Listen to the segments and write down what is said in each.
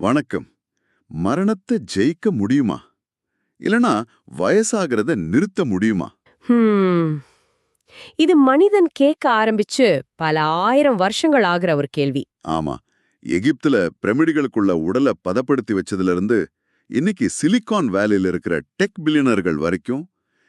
வணக்கம். மரணத்தை ஜெயிக்க முடியுமா? இல்லனா வயசாகிறத நிறுத்த முடியுமா. இது மனிதன் கேட்க ஆரம்பிச்சு பல ஆயிரம் வருஷங்கள் ஆகிற ஒரு கேள்வி. ஆமா. எகிப்துல பிரமிடுகளுக்குள்ள உடலை பதப்படுத்தி வச்சதுல இருந்து இன்னைக்கு சிலிகான் வேலில இருக்கிற டெக் பில்லியனர்கள் வரைக்கும்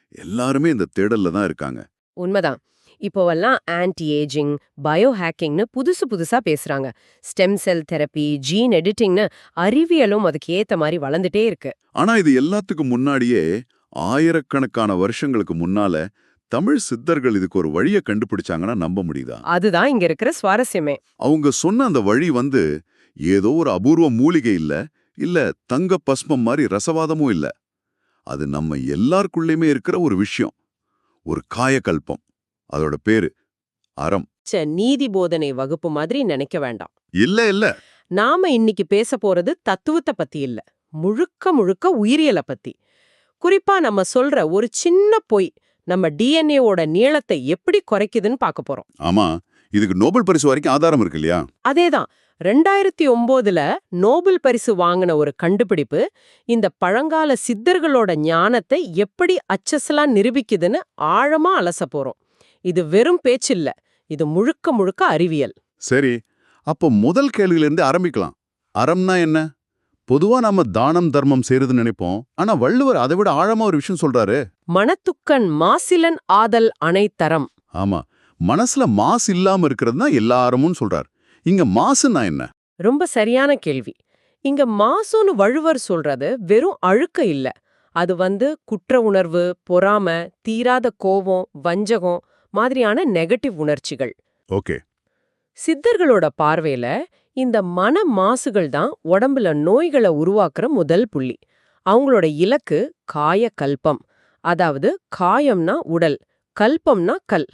எல்லாருமே இந்த தேடல்ல தான் இருக்காங்க. உண்மைதான். இப்போவெல்லாம் ஆன்டி ஏஜிங் பயோ ஹேக்கிங்னு புதுசு புதுசா பேசுறாங்க. ஸ்டெம் செல் தெரப்பி ஜீன் எடிட்டிங்னு அறிவியலும் அதுக்கு ஏத்த மாதிரி வளர்ந்துட்டே இருக்கு. ஆனா இது எல்லாத்துக்கும் முன்னாடியே ஆயிரக்கணக்கான வருஷங்களுக்கு முன்னால தமிழ் சித்தர்கள் இதுக்கு ஒரு வழியை கண்டுபிடிச்சாங்கன்னா நம்ப முடியுதா? அதுதான் இங்க இருக்கிற சுவாரஸ்யமே. அவங்க சொன்ன அந்த வழி வந்து ஏதோ ஒரு அபூர்வ மூலிகை இல்ல இல்ல தங்க பஸ்மம் மாதிரி ரசவாதமும் இல்ல. அது நம்ம எல்லாருக்குள்ளேயுமே இருக்கிற ஒரு விஷயம். ஒரு காயக்கல்பம். அதோட பேரு அறம். நீதி போதனை வகுப்பு மாதிரி நினைக்க வேண்டாம். இல்ல இல்ல. நாம இன்னைக்கு பேச போறது தத்துவத்தை பத்தி இல்ல. முழுக்க முழுக்க உயிரியலை பத்தி. குறிப்பா நம்ம சொல்ற ஒரு சின்ன பொய் நம்ம டிஎன்ஏவோட நீளத்தை எப்படி குறைக்குதுன்னு பார்க்க போறோம். ஆமா இதுக்கு நோபல் பரிசு வரைக்கும் ஆதாரம் இருக்கு இல்லையா? அதேதான் ரெண்டாயிரத்தி ஒம்போதுல நோபல் பரிசு வாங்கின ஒரு கண்டுபிடிப்பு இந்த பழங்கால சித்தர்களோட ஞானத்தை எப்படி அச்சசலா நிரூபிக்குதுன்னு ஆழமா அலச போறோம். இது வெறும் பேச்சில்ல இது முழுக்க முழுக்க அறிவியல். சரி அப்போ முதல் கேள்வியிலிருந்து ஆரம்பிக்கலாம். அறம்னா என்ன? பொதுவா நாம தானம் தர்மம் செய்யறதுன்னு நினைப்போம் ஆனா வள்ளுவர் அதை விட ஆழமா ஒரு விஷயம் சொல்றாரு. மணத்துக்கண் மாசிலன் ஆதல் அனைத்தரம் ஆமா மனசுல மாசு இல்லாம இருக்கிறது தான் எல்லாருமும் சொல்றார். இங்க மாசுன்னா என்ன? ரொம்ப சரியான கேள்வி. இங்க மாசுன்னு வள்ளுவர் சொல்றது வெறும் அழுக்க இல்ல. அது வந்து குற்ற உணர்வு பொறாம தீராத கோபம் வஞ்சகம் மாதிரியான நெகட்டிவ் உணர்ச்சிகள். ஓகே. சித்தர்களோட பார்வையில இந்த மன மாசுகள் தான் உடம்புல நோய்களை உருவாக்குற முதல் புள்ளி. அவங்களோட இலக்கு காய கல்பம். அதாவது காயம்னா உடல் கல்பம்னா கல்.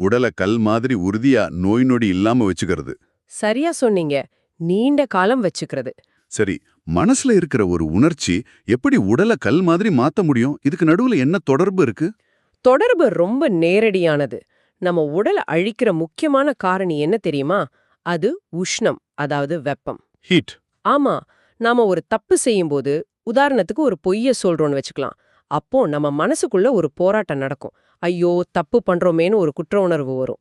உடலை கல் மாதிரி உறுதியா நோய் நொடி இல்லாம வச்சுக்கிறது. சரியா சொன்னீங்க. நீண்ட காலம் வச்சுக்கிறது. சரி மனசுல இருக்கிற ஒரு உணர்ச்சி எப்படி உடலை கல் மாதிரி மாத்த முடியும்? இதுக்கு நடுவுல என்ன தொடர்பு இருக்கு? தொடர்பு ரொம்ப நேரடியானது. நம்ம உடலை அழிக்கிற முக்கியமான காரணி என்ன தெரியுமா? அது உஷ்ணம் அதாவது வெப்பம். ஹீட் ஆமா நாம ஒரு தப்பு செய்யும்போது உதாரணத்துக்கு ஒரு பொய்ய சொல்றோம்னு வச்சுக்கலாம். அப்போ நம்ம மனசுக்குள்ள ஒரு போராட்டம் நடக்கும். ஐயோ தப்பு பண்றோமேன்னு ஒரு குற்ற உணர்வு வரும்.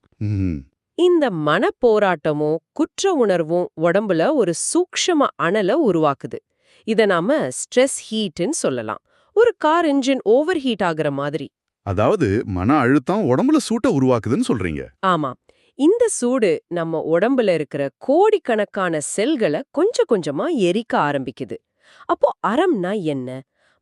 இந்த மன போராட்டமும் குற்ற உணர்வும் உடம்புல ஒரு சூக்ஷ்ம அனலை உருவாக்குது. இத நாம ஸ்ட்ரெஸ் ஹீட்னு சொல்லலாம். ஒரு கார் இன்ஜின் ஓவர் ஹீட் ஆகுற மாதிரி. அதாவது மன அழுத்தம் உடம்புல சூட்ட உருவாக்குதுன்னு சொல்றீங்க. ஆமா. இந்த சூடு நம்ம உடம்புல இருக்கிற கோடிக்கணக்கான செல்களை கொஞ்சம் கொஞ்சமா எரிக்க ஆரம்பிக்குது. அப்போ அறம்னா என்ன?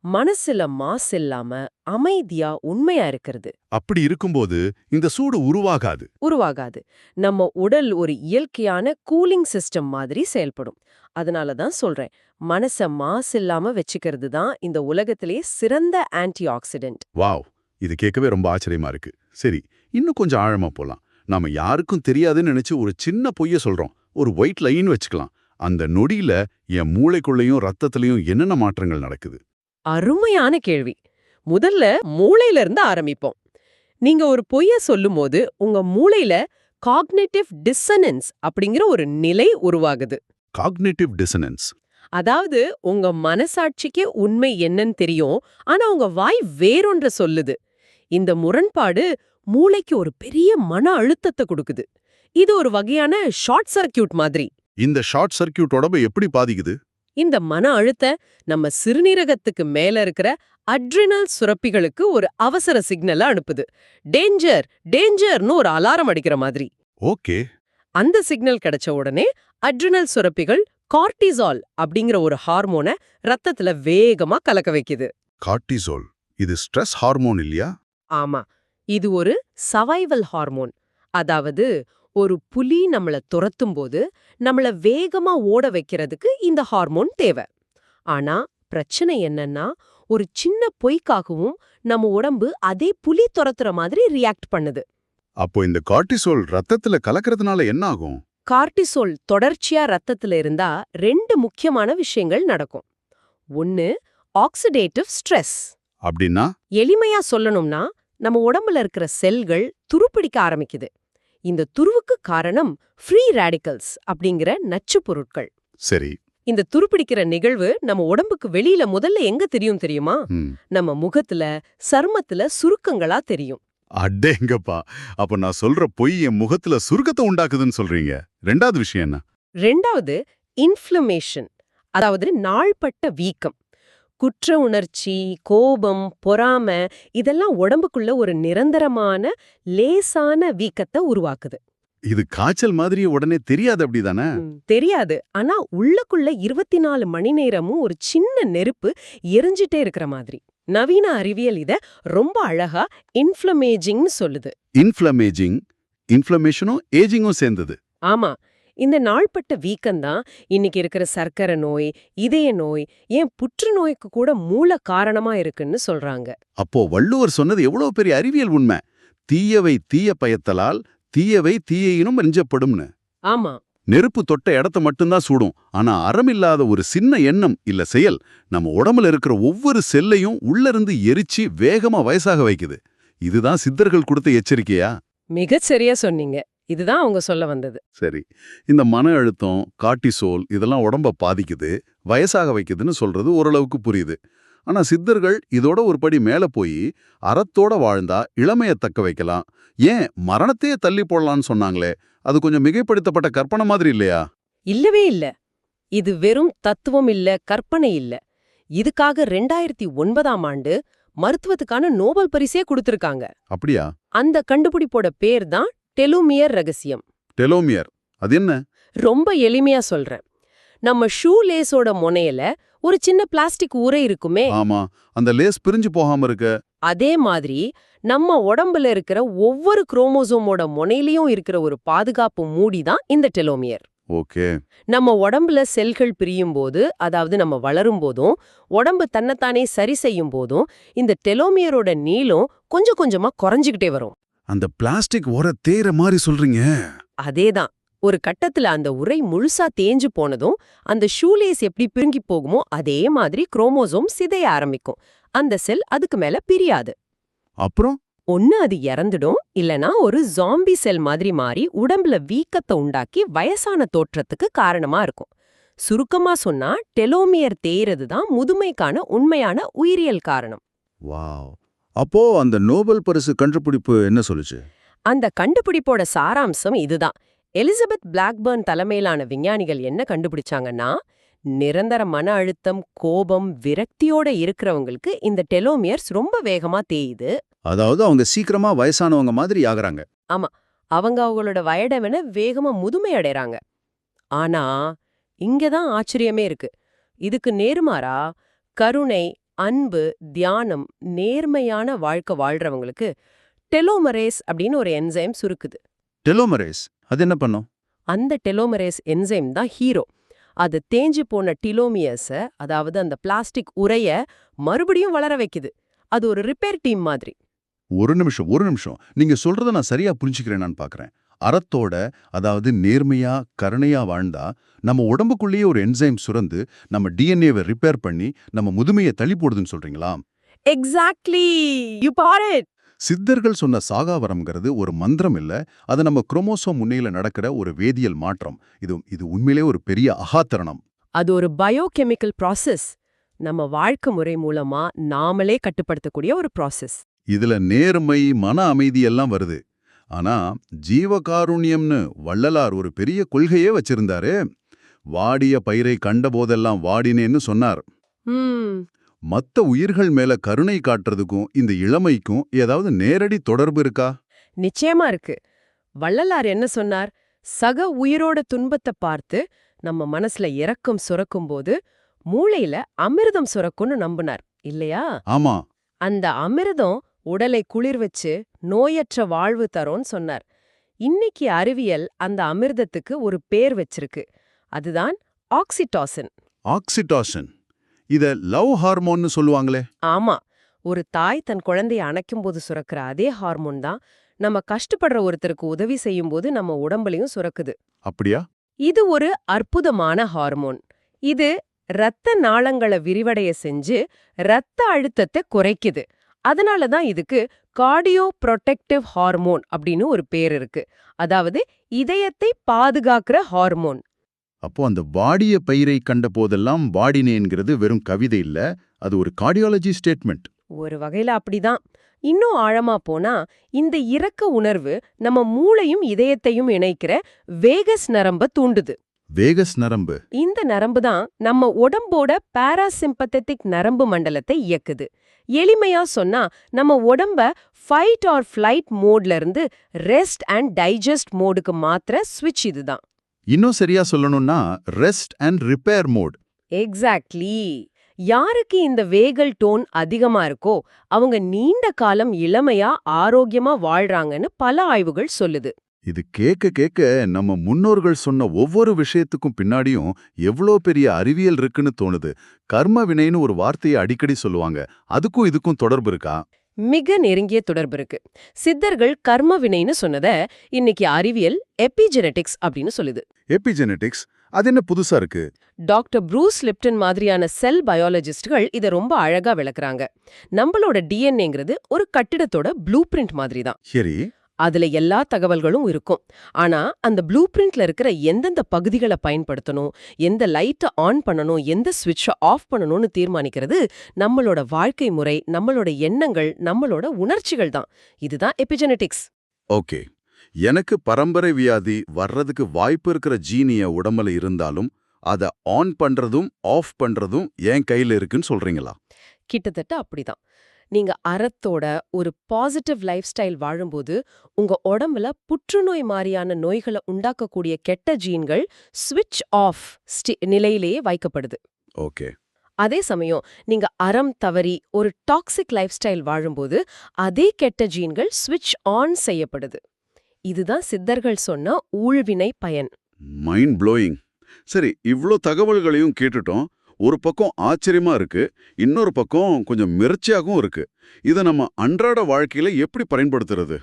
மனசுல மாசு இல்லாம அமைதியா உண்மையா இருக்கிறது. அப்படி இருக்கும்போது இந்த சூடு உருவாகாது. உருவாகாது. நம்ம உடல் ஒரு இயற்கையான கூலிங் சிஸ்டம் மாதிரி செயல்படும். அதனால தான் சொல்றேன். மனச மாசு இல்லாம வச்சுக்கிறது தான் இந்த உலகத்திலே சிறந்த ஆன்டி ஆக்சிடென்ட் வாவ். இது கேட்கவே ரொம்ப ஆச்சரியமா இருக்கு. சரி இன்னும் கொஞ்சம் ஆழமா போலாம். நாம யாருக்கும் தெரியாதுன்னு நினைச்சு ஒரு சின்ன பொய்ய சொல்றோம். ஒரு ஒயிட் லைன் வச்சுக்கலாம். அந்த நொடியில என் மூளைக்குள்ளேயும் ரத்தத்திலையும் என்னென்ன மாற்றங்கள் நடக்குது? அருமையான கேள்வி. முதல்ல மூளையில இருந்து ஆரம்பிப்போம். நீங்க ஒரு பொய்ய சொல்லும்போது உங்க மூளையில காக்னேட்டிவ் டிசனன்ஸ் அப்படிங்கிற ஒரு நிலை உருவாகுது. காக்னேட்டிவ் டிசனன்ஸ் அதாவது உங்க மனசாட்சிக்கே உண்மை என்னன்னு தெரியும் ஆனா உங்க வாய் வேறொன்ற சொல்லுது. இந்த முரண்பாடு மூளைக்கு ஒரு பெரிய மன அழுத்தத்தை கொடுக்குது. இது ஒரு வகையான ஷார்ட் சர்க்கியூட் மாதிரி. இந்த ஷார்ட் சர்க்கியூட் உடம்பை எப்படி பாதிக்குது? இந்த மன அழுத்த நம்ம சிறுநீரகத்துக்கு மேல இருக்கிற அட்ரினல் சுரப்பிகளுக்கு ஒரு அவசர சிக்னலை அனுப்புது. டேஞ்சர் டேஞ்சர்னு ஒரு அலாரம் அடிக்கிற மாதிரி. ஓகே. அந்த சிக்னல் கிடைச்ச உடனே அட்ரினல் சுரப்பிகள் கார்டிசால் அப்படிங்கிற ஒரு ஹார்மோனை ரத்தத்துல வேகமா கலக்க வைக்குது. கார்டிசோல். இது ஸ்ட்ரெஸ் ஹார்மோன் இல்லையா? ஆமா. இது ஒரு சவைவல் ஹார்மோன் அதாவது ஒரு புலி நம்மள துரத்தும் போது நம்மள வேகமா ஓட வைக்கிறதுக்கு இந்த ஹார்மோன் தேவை. ஆனா பிரச்சனை என்னன்னா ஒரு சின்ன பொய்க்காகவும் நம்ம உடம்பு அதே புலி துரத்துற மாதிரி ரியாக்ட் பண்ணுது. அப்போ இந்த கார்டிசோல் ரத்தத்துல கலக்கறதுனால என்ன ஆகும்? கார்டிசோல் தொடர்ச்சியா ரத்தத்துல இருந்தா ரெண்டு முக்கியமான விஷயங்கள் நடக்கும். ஒன்னு ஆக்சிடேட்டிவ் ஸ்ட்ரெஸ் அப்படின்னா? எளிமையா சொல்லணும்னா நம்ம உடம்புல இருக்கிற செல்கள் துருப்பிடிக்க ஆரம்பிக்குது. இந்த துருவுக்கு காரணம் ஃப்ரீ ரேடிக்கல்ஸ் அப்படிங்கிற நச்சுப் பொருட்கள். சரி. இந்த துருப்பிடிக்கிற நிகழ்வு நம்ம உடம்புக்கு வெளியில முதல்ல எங்க தெரியும் தெரியுமா. நம்ம முகத்துல சர்மத்துல சுருக்கங்களா தெரியும். அடேங்கப்பா அப்ப நான் சொல்ற பொய் என் முகத்துல சுருக்கத்தை உண்டாக்குதுன்னு சொல்றீங்க. ரெண்டாவது விஷயம் என்ன? ரெண்டாவது இன்ஃப்ளமேஷன் அதாவது நாள்பட்ட வீக்கம். குற்ற உணர்ச்சி கோபம் பொறாமை இதெல்லாம் உடம்புக்குள்ள ஒரு நிரந்தரமான லேசான வீக்கத்தை உருவாக்குது. இது காய்ச்சல் மாதிரி உடனே தெரியாது அப்படிதானே? தெரியாது. ஆனா உள்ளுக்குள்ள இருபத்தி நாலு மணி நேரமும் ஒரு சின்ன நெருப்பு எரிஞ்சிட்டே இருக்கிற மாதிரி. நவீன அறிவியல் இத ரொம்ப அழகா இன்ஃப்ளமேஜிங்னு சொல்லுது. இன்ஃப்ளமேஜிங் இன்ஃப்ளமேஷனும் ஏஜிங்கும் சேர்ந்தது. ஆமா. இந்த நாள்பட்ட வீக்கம்தான் இன்னைக்கு இருக்கிற சர்க்கரை நோய் இதய நோய் ஏன் புற்றுநோய்க்கு கூட மூல காரணமா இருக்குன்னு சொல்றாங்க. அப்போ வள்ளுவர் சொன்னது எவ்வளவு பெரிய அறிவியல் உண்மை? தீயவை தீய பயத்தலால் தீயவை தீயினும் எஞ்சப்படும்னு ஆமா. நெருப்பு தொட்ட இடத்த மட்டும்தான் சூடும். ஆனா அறமில்லாத ஒரு சின்ன எண்ணம் இல்ல செயல். நம்ம உடம்புல இருக்கிற ஒவ்வொரு செல்லையும் உள்ள இருந்து எரிச்சு வேகமா வயசாக வைக்குது. இதுதான் சித்தர்கள் கொடுத்த எச்சரிக்கையா? மிகச் சரியா சொன்னீங்க. இதுதான் அவங்க சொல்ல வந்தது. சரி. இந்த மன அழுத்தம் கார்ட்டிசோல் இதெல்லாம் உடம்ப பாதிக்குது வயசாக வைக்குதுன்னு சொல்றது ஓரளவுக்கு புரியுது. ஆனா சித்தர்கள் இதோட ஒரு படி மேல போய் அறத்தோட வாழ்ந்தா இளமைய தக்க வைக்கலாம். ஏன் மரணத்தையே தள்ளி போடலாம்னு சொன்னாங்களே அது கொஞ்சம் மிகைப்படுத்தப்பட்ட கற்பனை மாதிரி இல்லையா? இல்லவே இல்ல. இது வெறும் தத்துவம் இல்ல கற்பனை இல்ல. இதுக்காக ரெண்டாயிரத்தி ஒன்பதாம் ஆண்டு மருத்துவத்துக்கான நோபல் பரிசே கொடுத்திருக்காங்க. அப்படியா? அந்த கண்டுபிடிப்போட பேர் தான் டெலோமியர் ரகசியம். டெலோமியர் அது என்ன? ரொம்ப எளிமையா சொல்றேன். நம்ம ஷூ லேஸோட முனையில ஒரு சின்ன பிளாஸ்டிக் உரை இருக்குமே. ஆமா. அந்த லேஸ் பிரிஞ்சு போகாம இருக்க. அதே மாதிரி நம்ம உடம்புல இருக்கிற ஒவ்வொரு குரோமோசோமோட முனையிலயும் இருக்கிற ஒரு பாதுகாப்பு மூடி தான் இந்த டெலோமியர் ஓகே. நம்ம உடம்புல செல்கள் பிரியும் போது அதாவது நம்ம வளரும் போதும் உடம்பு தன்னைத்தானே சரி செய்யும் போதும் இந்த டெலோமியரோட நீளம் கொஞ்சம் கொஞ்சமா குறைஞ்சுக்கிட்டே வரும். அந்த பிளாஸ்டிக் உர தேர மாதிரி சொல்றீங்க. அதேதான். ஒரு கட்டத்துல அந்த உரை முழுசா தேஞ்சு போனதும் அந்த ஷூலேஸ் எப்படி பிரிங்கி போகுமோ அதே மாதிரி குரோமோசோம் சிதைய ஆரம்பிக்கும். அந்த செல் அதுக்கு மேல பிரியாது. அப்புறம்? ஒன்னு அது இறந்துடும் இல்லனா ஒரு ஜாம்பி செல் மாதிரி மாறி உடம்புல வீக்கத்தை உண்டாக்கி வயசான தோற்றத்துக்கு காரணமா இருக்கும். சுருக்கமா சொன்னா டெலோமியர் தேயறது தான் முதுமைக்கான உண்மையான உயிரியல் காரணம். வாவ். அப்போ அந்த நோபல் பரிசு கண்டுபிடிப்பு என்ன சொல்லுச்சு? அந்த கண்டுபிடிப்போட சாராம்சம் இதுதான். எலிசபெத் பிளாக்பர்ன் தலைமையிலான விஞ்ஞானிகள் என்ன கண்டுபிடிச்சாங்கன்னா நிரந்தர மன அழுத்தம் கோபம் விரக்தியோட இருக்கிறவங்களுக்கு இந்த டெலோமியர்ஸ் ரொம்ப வேகமா தேயுது. அதாவது அவங்க சீக்கிரமா வயசானவங்க மாதிரி ஆகுறாங்க. அவங்க அவங்களோட வயடவன வேகமா முதுமை அடைறாங்க. ஆனா இங்கதான் ஆச்சரியமே இருக்கு. இதுக்கு நேர்மாறா கருணை அன்பு தியானம் நேர்மையான வாழ்க்கை வாழ்றவங்களுக்கு டெலோமரேஸ் அப்படின்னு ஒரு என்சைம் சுருக்குது. டெலோமரேஸ் அது என்ன பண்ணும்? அந்த டெலோமரேஸ் என்சைம் தான் ஹீரோ. அது தேஞ்சு போன டிலோமியர்ஸ அதாவது அந்த பிளாஸ்டிக் உரைய மறுபடியும் வளர வைக்குது. அது ஒரு ரிப்பேர் டீம் மாதிரி. ஒரு நிமிஷம் ஒரு நிமிஷம். நீங்க சொல்றத நான் சரியா புரிஞ்சுக்கிறேனான்னு பாக்குறேன். அறத்தோட அதாவது நேர்மையா கருணையா வாழ்ந்தா நம்ம உடம்புக்குள்ளேயே ஒரு என்சைம் சுரந்து நம்ம டிஎன்ஏவை ரிப்பேர் பண்ணி நம்ம முதுமையை தள்ளி போடுதுன்னு சொல்றீங்களா? எக்ஸாக்ட்லி யூ பார் இட் சித்தர்கள் சொன்ன சாகாவரம்ங்கிறது ஒரு மந்திரம் இல்ல அது நம்ம குரோமோசோம் முன்னையில நடக்கிற ஒரு வேதியியல் மாற்றம். இது இது உண்மையிலே ஒரு பெரிய அகாத்தரணம். அது ஒரு பயோகெமிக்கல் ப்ராசஸ் நம்ம வாழ்க்கை முறை மூலமா நாமளே கட்டுப்படுத்தக்கூடிய ஒரு ப்ராசஸ் இதுல நேர்மை மன அமைதி எல்லாம் வருது. ஆனா ஜீவகாருண்யம்னு வள்ளலார் ஒரு பெரிய கொள்கையே வச்சிருந்தாரு. வாடிய பயிரை கண்டபோதெல்லாம் வாடினேன்னு சொன்னார். மத்த உயிர்கள் மேல கருணை காட்டுறதுக்கும் இந்த இளமைக்கும் ஏதாவது நேரடி தொடர்பு இருக்கா? நிச்சயமா இருக்கு. வள்ளலார் என்ன சொன்னார்? சக உயிரோட துன்பத்தை பார்த்து நம்ம மனசுல இரக்கம் சுரக்கும் போது மூளையில அமிர்தம் சுரக்கும்னு நம்பினார். இல்லையா? ஆமா. அந்த அமிர்தம் உடலை குளிர் வச்சு நோயற்ற வாழ்வு தரோன்னு சொன்னார். இன்னைக்கு அறிவியல் அந்த அமிர்தத்துக்கு ஒரு பேர் வச்சிருக்கு. அதுதான் ஆக்சிடாசின் ஆக்சிடாசின் இத லவ் ஹார்மோன்னு சொல்லுவாங்களே. ஆமா. ஒரு தாய் தன் குழந்தைய அணைக்கும்போது சுரக்கிற அதே ஹார்மோன் தான் நம்ம கஷ்டப்படுற ஒருத்தருக்கு உதவி செய்யும்போது நம்ம உடம்புலயும் சுரக்குது. அப்படியா? இது ஒரு அற்புதமான ஹார்மோன். இது இரத்த நாளங்களை விரிவடைய செஞ்சு இரத்த அழுத்தத்தை குறைக்குது. அதனால தான் இதுக்கு கார்டியோ புரொடெக்டிவ் ஹார்மோன் அப்படின்னு ஒரு பேர் இருக்கு. அதாவது இதயத்தை பாதுகாக்கிற ஹார்மோன் அப்போ அந்த வாடிய பயிரை கண்ட போதெல்லாம் வாடினேங்கிறது வெறும் கவிதை இல்ல அது ஒரு கார்டியாலஜி ஸ்டேட்மெண்ட் ஒரு வகையில அப்படிதான். இன்னும் ஆழமா போனா இந்த இரக்க உணர்வு நம்ம மூளையும் இதயத்தையும் இணைக்கிற வேகஸ் நரம்ப தூண்டுது. வேகஸ் நரம்பு. இந்த நரம்பு தான் நம்ம உடம்போட பாராசிம்பத்தட்டிக் நரம்பு மண்டலத்தை இயக்குது. எளிமையா சொன்னா நம்ம உடம்ப ஃபைட் ஆர் ஃப்ளைட் மோட்ல இருந்து ரெஸ்ட் அண்ட் டைஜஸ்ட் மோடுக்கு மாத்திர ஸ்விட்ச் இதுதான் இன்னும் சரியா சொல்லணும்னா rest and repair mode exactly யாருக்கு இந்த வேகல் டோன் அதிகமா இருக்கோ அவங்க நீண்ட காலம் இளமையா ஆரோக்கியமா வாழ்றாங்கன்னு பல ஆய்வுகள் சொல்லுது. இது கேட்க கேட்க நம்ம முன்னோர்கள் சொன்ன ஒவ்வொரு விஷயத்துக்கும் பின்னாடியும் எவ்வளோ பெரிய அறிவியல் இருக்குன்னு தோணுது. கர்ம வினைன்னு ஒரு வார்த்தையை அடிக்கடி சொல்லுவாங்க. அதுக்கும் இதுக்கும் தொடர்பு இருக்கா? மிக நெருங்கிய தொடர்பு இருக்கு. சித்தர்கள் கர்ம வினைன்னு சொன்னத இன்னைக்கு அறிவியல் எபிஜெனடிக்ஸ் அப்படின்னு சொல்லுது. எபிஜெனடிக்ஸ் அது என்ன புதுசா இருக்கு? டாக்டர் ப்ரூஸ் லிப்டன் மாதிரியான செல் பயாலஜிஸ்ட்கள் இதை ரொம்ப அழகா விளக்குறாங்க. நம்மளோட டிஎன்ஏங்கிறது ஒரு கட்டிடத்தோட ப்ளூ பிரிண்ட் மாதிரி தான் சரி. அதுல எல்லா தகவல்களும் இருக்கும். ஆனா அந்த ப்ளூ பிரிண்ட்ல இருக்கிற எந்தெந்த பகுதிகளை பயன்படுத்தணும் எந்த லைட்டை ஆன் பண்ணணும் எந்த ஸ்விட்சை ஆஃப் பண்ணணும்னு தீர்மானிக்கிறது நம்மளோட வாழ்க்கை முறை நம்மளோட எண்ணங்கள் நம்மளோட உணர்ச்சிகள் தான். இதுதான் எபிஜெனடிக்ஸ் ஓகே. எனக்கு பரம்பரை வியாதி வர்றதுக்கு வாய்ப்பு இருக்கிற ஜீனிய உடம்புல இருந்தாலும் அத ஆன் பண்றதும் ஆஃப் பண்றதும் என் கையில இருக்குன்னு சொல்றீங்களா? கிட்டத்தட்ட அப்படிதான். நீங்க அறத்தோட ஒரு பாசிட்டிவ் லைஃப் ஸ்டைல் வாழும்போது உங்க உடம்புல புற்றுநோய் மாதிரியான நோய்களை உண்டாக்கக்கூடிய கெட்ட ஜீன்கள் ஸ்விட்ச் ஆஃப் நிலையிலேயே வைக்கப்படுது. ஓகே. அதே சமயம் நீங்க அறம் தவறி ஒரு டாக்ஸிக் லைஃப் ஸ்டைல் வாழும்போது அதே கெட்ட ஜீன்கள் ஸ்விட்ச் ஆன் செய்யப்படுது. இதுதான் சித்தர்கள் சொன்ன ஊழ்வினை பயன். மைண்ட் ப்ளோயிங் சரி இவ்ளோ தகவல்களையும் கேட்டுட்டோம். ஒரு பக்கம் ஆச்சரியமா இருக்கு இன்னொரு பக்கம் கொஞ்சம் மிரட்சியாகவும் இருக்கு. இதை நம்ம அன்றாட வாழ்க்கையில எப்படி பயன்படுத்துறது?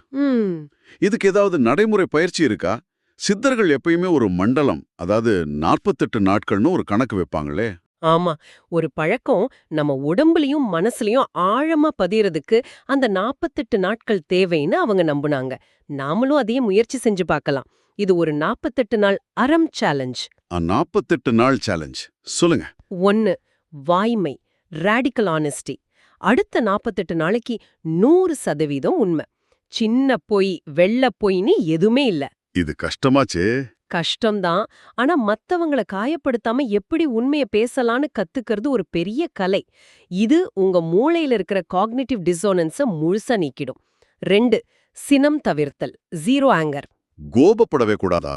இதுக்கு ஏதாவது நடைமுறை பயிற்சி இருக்கா? சித்தர்கள் எப்பயுமே ஒரு மண்டலம் அதாவது நாற்பத்தெட்டு நாட்கள்னு ஒரு கணக்கு வைப்பாங்களே. ஆமா. ஒரு பழக்கம் நம்ம உடம்புலயும் மனசுலயும் ஆழமா பதியறதுக்கு அந்த நாப்பத்தெட்டு நாட்கள் தேவைன்னு அவங்க நம்புனாங்க. நாமளும் அதையே முயற்சி செஞ்சு பார்க்கலாம். இது ஒரு நாப்பத்தெட்டு நாள் அறம் சேலஞ்ச் நாற்பத்தெட்டு நாள் சேலஞ்ச் சொல்லுங்க. ஒன்னு வாய்மை ரேடிக்கல் ஆனஸ்டி அடுத்த நாப்பத்தெட்டு நாளைக்கு நூறு சதவீதம் உண்மை. சின்ன பொய் வெள்ள பொய்ன்னு எதுவுமே இல்ல. இது கஷ்டமாச்சே. கஷ்டம்தான். ஆனா மத்தவங்கள காயப்படுத்தாம எப்படி உண்மைய பேசலான்னு கத்துக்கிறது ஒரு பெரிய கலை. இது உங்க மூளையில இருக்கிற காக்னிட்டிவ் டிசோனன்ஸ முழுசா நீக்கிடும். ரெண்டு சினம் தவிர்த்தல் ஜீரோ ஆங்கர் கோபப்படவே கூடாதா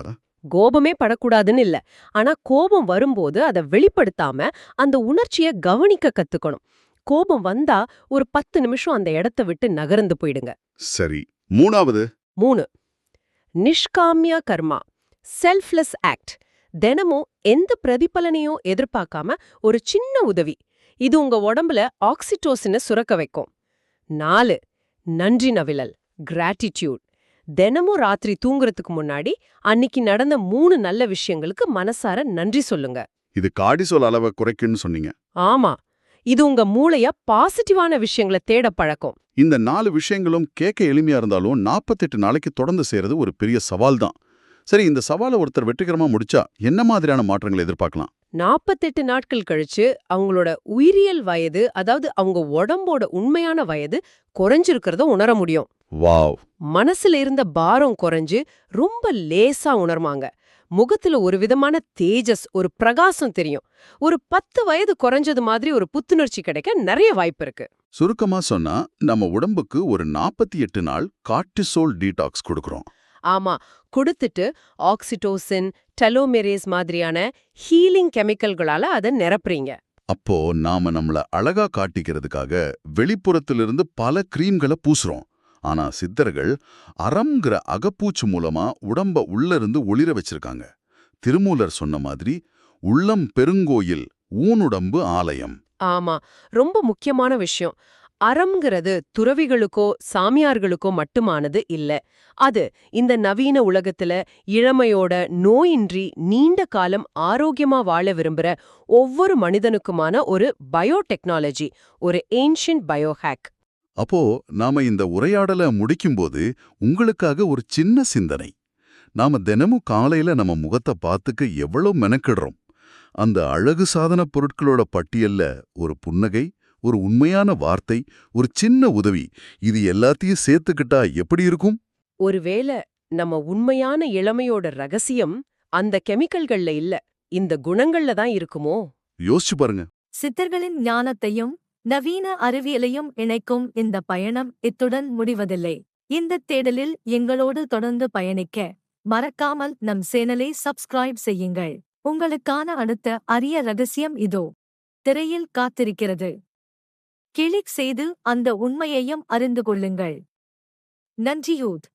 கோபமே படக்கூடாதுன்னு இல்ல. ஆனா கோபம் வரும்போது அதை வெளிப்படுத்தாம அந்த உணர்ச்சிய கவனிக்க கத்துக்கணும். கோபம் வந்தா ஒரு பத்து நிமிஷம் அந்த இடத்த விட்டு நகர்ந்து போயிடுங்க. சரி. மூணாவது? மூணு. நிஷ்காமிய கர்மா செல்ஃப்லெஸ் ஆக்ட் தினமும் எந்த பிரதிபலனையும் எதிர்பார்க்காம ஒரு சின்ன உதவி. இது உங்க உடம்புல ஆக்சிடோசினை சுரக்க வைக்கும். நாலு. நன்றி நவிழல். கிராட்டிடியூட் தினமும் ராத்திரி தூங்குறதுக்கு முன்னாடி அன்னிக்கு நடந்த மூணு நல்ல விஷயங்களுக்கு மனசார நன்றி சொல்லுங்க. இது காடிசோல் அளவை குறைக்குன்னு சொன்னீங்க. ஆமா. இது உங்க மூளைய பாசிட்டிவான விஷயங்களை தேட பழக்கம். இந்த நாலு விஷயங்களும் கேட்க எளிமையா இருந்தாலும் நாற்பத்தெட்டு நாளைக்கு தொடர்ந்து செய்யறது ஒரு பெரிய சவால் தான். சரி இந்த சவாலை ஒருத்தர் வெற்றிகரமா முடிச்சா என்ன மாதிரியான மாற்றங்களை எதிர்பார்க்கலாம்? நாற்பத்தெட்டு நாட்கள் கழிச்சு அவங்களோட உயிரியல் வயது அதாவது அவங்க உடம்போட உண்மையான வயது குறைஞ்சிருக்கிறத உணர முடியும். வாவ். மனசுல இருந்த பாரம் குறைஞ்சு ரொம்ப லேசா உணர்மாங்க முகத்துல ஒரு விதமான தேஜஸ் ஒரு பிரகாசம் தெரியும். ஒரு பத்து வயது குறைஞ்சது மாதிரி ஒரு புத்துணர்ச்சி கிடைக்க நிறைய வாய்ப்பு இருக்கு. சுருக்கமா சொன்னா நம்ம உடம்புக்கு ஒரு நாற்பத்தி எட்டு நாள் கார்டிசோல் டீடாக்ஸ் கொடுக்கறோம். ஆமா கொடுத்துட்டு ஆக்சிடோசின் டெலோமெரேஸ் மாதிரியான ஹீலிங் கெமிக்கல்களால அதை நிரப்புறீங்க. அப்போ நாம நம்மள அழகா காட்டிக்கிறதுக்காக வெளிப்புறத்திலிருந்து பல கிரீம்களை பூசுறோம். ஆனா சித்தர்கள் அறம்ங்கிற அகப்பூச்சு மூலமா உடம்ப உள்ள இருந்து ஒளிர வச்சிருக்காங்க. திருமூலர் சொன்ன மாதிரி உள்ளம் பெருங்கோயில் ஊனுடம்பு ஆலயம். ஆமா ரொம்ப முக்கியமான விஷயம். அறம்ங்கிறது துறவிகளுக்கோ சாமியார்களுக்கோ மட்டுமானது இல்ல. அது இந்த நவீன உலகத்துல இளமையோட நோயின்றி நீண்ட காலம் ஆரோக்கியமா வாழ விரும்புற ஒவ்வொரு மனிதனுக்குமான ஒரு பயோடெக்னாலஜி ஒரு ஏன்ஷியன்ட் பயோஹேக். அப்போ நாம இந்த உரையாடலை முடிக்கும்போது உங்களுக்காக ஒரு சின்ன சிந்தனை. நாம தினமும் காலையில நம்ம முகத்தை பார்த்துக்க எவ்வளவு மெனக்கிடுறோம். அந்த அழகு சாதன பொருட்களோட பட்டியல்ல ஒரு புன்னகை ஒரு உண்மையான வார்த்தை ஒரு சின்ன உதவி இது எல்லாத்தையும் சேர்த்துக்கிட்டா எப்படி இருக்கும்? ஒருவேளை நம்ம உண்மையான இளமையோட ரகசியம் அந்த கெமிக்கல்கள்ல இல்ல இந்த குணங்கள்ல தான் இருக்குமோ? யோசிச்சு பாருங்க. சித்தர்களின் ஞானத்தையும் நவீன அறிவியலையும் இணைக்கும் இந்த பயணம் இத்துடன் முடிவதில்லை. இந்த தேடலில் எங்களோடு தொடர்ந்து பயணிக்க மறக்காமல் நம் சேனலை சப்ஸ்கிரைப் செய்யுங்கள். உங்களுக்கான அடுத்த அரிய ரகசியம் இதோ. திரையில் காத்திருக்கிறது. கிளிக் செய்து அந்த உண்மையையும் அறிந்து கொள்ளுங்கள். நன்றியூத்